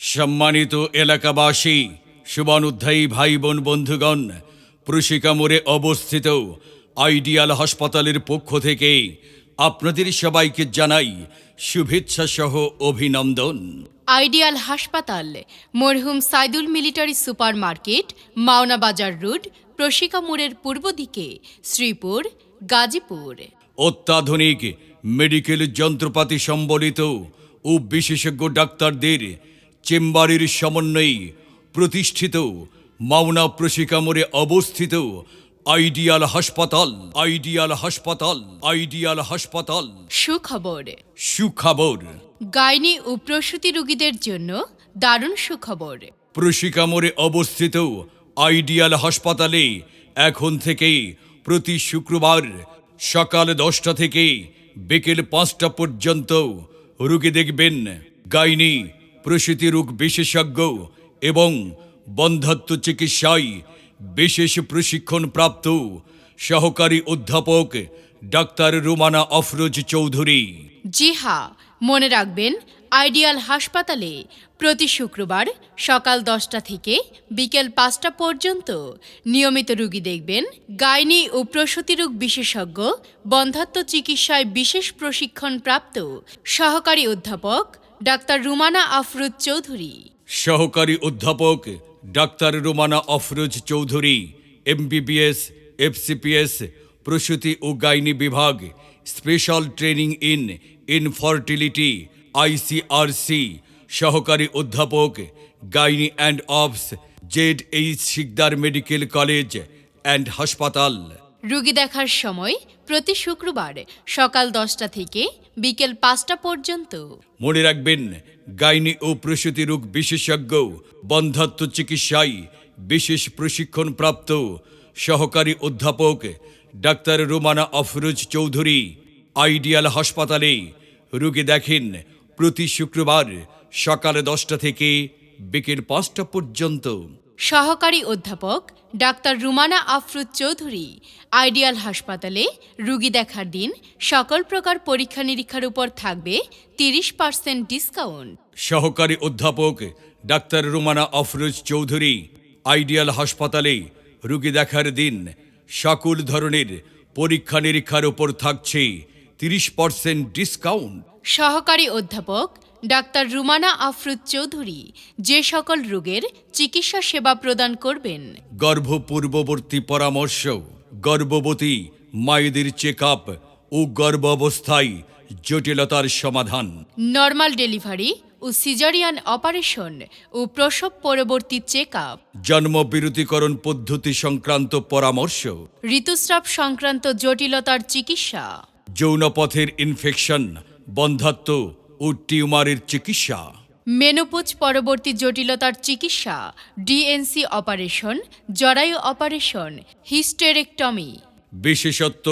সম্মানিত এলাকাবাসী শুভানুধ্যায়ী ভাই বোন বন্ধুগণ প্রশিকা মোড়ে অবস্থিত আইডিয়াল হাসপাতালের পক্ষ থেকে আপনাদের সবাইকে জানাই শুভেচ্ছা সহ অভিনন্দন। আইডিয়াল হাসপাতাল মরহুম Saidul military super market Mawna Bazar road Proshika মোড়ের পূর্ব দিকে শ্রীপুর গাজীপুর। অত্যাধুনিক মেডিকেল যন্ত্রপাতি সম্বলিত ও বিশেষজ্ঞ ডাক্তারদের চেম্বারের সমন্বয়ে প্রতিষ্ঠিত মাওনা প্রশিকামরে অবস্থিত আইডিয়াল হাসপাতাল আইডিয়াল হাসপাতাল আইডিয়াল হাসপাতাল। সুখবর। সুখবর। গাইনি ও প্রসূতি রোগীদের জন্য দারুণ সুখবর। প্রশিকামরে অবস্থিত আইডিয়াল হাসপাতালে এখন থেকে প্রতি শুক্রবার সকাল দশটা থেকে বিকেল পাঁচটা পর্যন্ত রুগী দেখবেন গাইনি প্রসূতি রোগ বিশেষজ্ঞ এবং বন্ধাত্ম চিকিৎসায় বিশেষ প্রশিক্ষণ প্রাপ্ত সহকারী অধ্যাপক ডাক্তার রুমানা আফরোজ চৌধুরী। জি হ্যাঁ মনে রাখবেন, আইডিয়াল হাসপাতালে প্রতি শুক্রবার সকাল দশটা থেকে বিকেল পাঁচটা পর্যন্ত নিয়মিত রোগী দেখবেন গাইনি ও প্রসূতি রোগ বিশেষজ্ঞ বন্ধাত্ম চিকিৎসায় বিশেষ প্রশিক্ষণ প্রাপ্ত সহকারী অধ্যাপক ডাক্তার রুমানা আফরুজ চৌধুরী সহকারী অধ্যাপক doctor Rumana Afroz Chowdhury MBBS FCPS প্রসূতি ও গাইনি বিভাগ special training in infertility ICRC সহকারী অধ্যাপক gynae and obs Z H Sikdar medical college and হাসপাতাল রোগী দেখার সময় প্রতি শুক্রবার সকাল দশটা থেকে বিকেল পাঁচটা পর্যন্ত। মনে রাখবেন, গাইনি ও প্রসূতি রোগ বিশেষজ্ঞ, বন্ধাত্ম চিকিৎসায় বিশেষ প্রশিক্ষণ প্রাপ্ত সহকারী অধ্যাপক ডাক্তার রোমানা আফরোজ চৌধুরী আইডিয়াল হাসপাতালে রোগী দেখেন প্রতি শুক্রবার সকাল দশটা থেকে বিকেল পাঁচটা পর্যন্ত। সহকারী অধ্যাপক ডাক্তার রুমানা আফরুজ চৌধুরী আইডিয়াল হাসপাতালে রুগী দেখার দিন সকল প্রকার পরীক্ষা নিরীক্ষার উপর থাকবে তিরিশ পার্সেন্ট ডিসকাউন্ট। সহকারী অধ্যাপক ডাক্তার রুমানা আফরোজ চৌধুরী আইডিয়াল হাসপাতালে রুগী দেখার দিন সকল ধরনের পরীক্ষা নিরীক্ষার উপর থাকছে তিরিশ পার্সেন্ট ডিসকাউন্ট। সহকারী অধ্যাপক ডাক্তার রুমানা আফরুদ চৌধুরী যে সকল রোগের চিকিৎসা সেবা প্রদান করবেন। গর্ভ পূর্ববর্তী পরামর্শ গর্ভবতী মায়েদের চেক আপ ও গর্ভ অবস্থায় জটিলতার সমাধান। নর্মাল ডেলিভারি ও সিজারিয়ান অপারেশন ও প্রসব পরবর্তী চেক আপ জন্মবিরতিকরণ পদ্ধতি সংক্রান্ত পরামর্শ। ঋতুস্রাব সংক্রান্ত জটিলতার চিকিৎসা। যৌনপথের ইনফেকশন বন্ধাত্ম ও টিউমারের চিকিৎসা। মেনোপোজ পরবর্তী জটিলতার চিকিৎসা ডিএনসি অপারেশন জরায়ু অপারেশন হিস্টেরেকটমি। বিশেষত্ব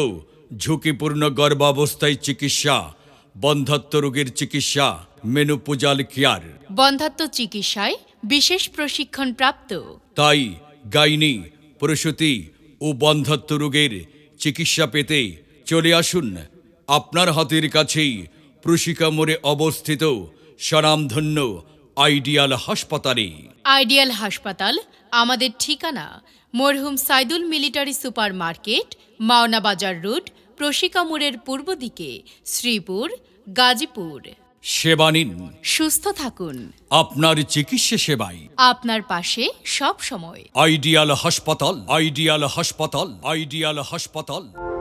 ঝুঁকিপূর্ণ গর্ভাবস্থায় চিকিৎসা বন্ধাত্ম রোগের চিকিৎসা মেনুপুজাল কেয়ার। বন্ধাত্ম চিকিৎসায় বিশেষ প্রশিক্ষণ প্রাপ্ত। তাই গাইনি প্রসূতি ও বন্ধাত্ম রোগের চিকিৎসা পেতে চলে আসুন। আপনার হাতের কাছেই প্রশিকা মোড়ে অবস্থিত স্বনামধন্য আইডিয়াল হাসপাতালে। আইডিয়াল হাসপাতাল আমাদের ঠিকানা মরহুম Saidul military super market Mawna Bazar road প্রশিকামুরের পূর্ব দিকে শ্রীপুর গাজীপুর। সেবা নিন। সুস্থ থাকুন। আপনার চিকিৎসা সেবায়। আপনার পাশে সব সময়। আইডিয়াল হাসপাতাল আইডিয়াল হাসপাতাল আইডিয়াল হাসপাতাল।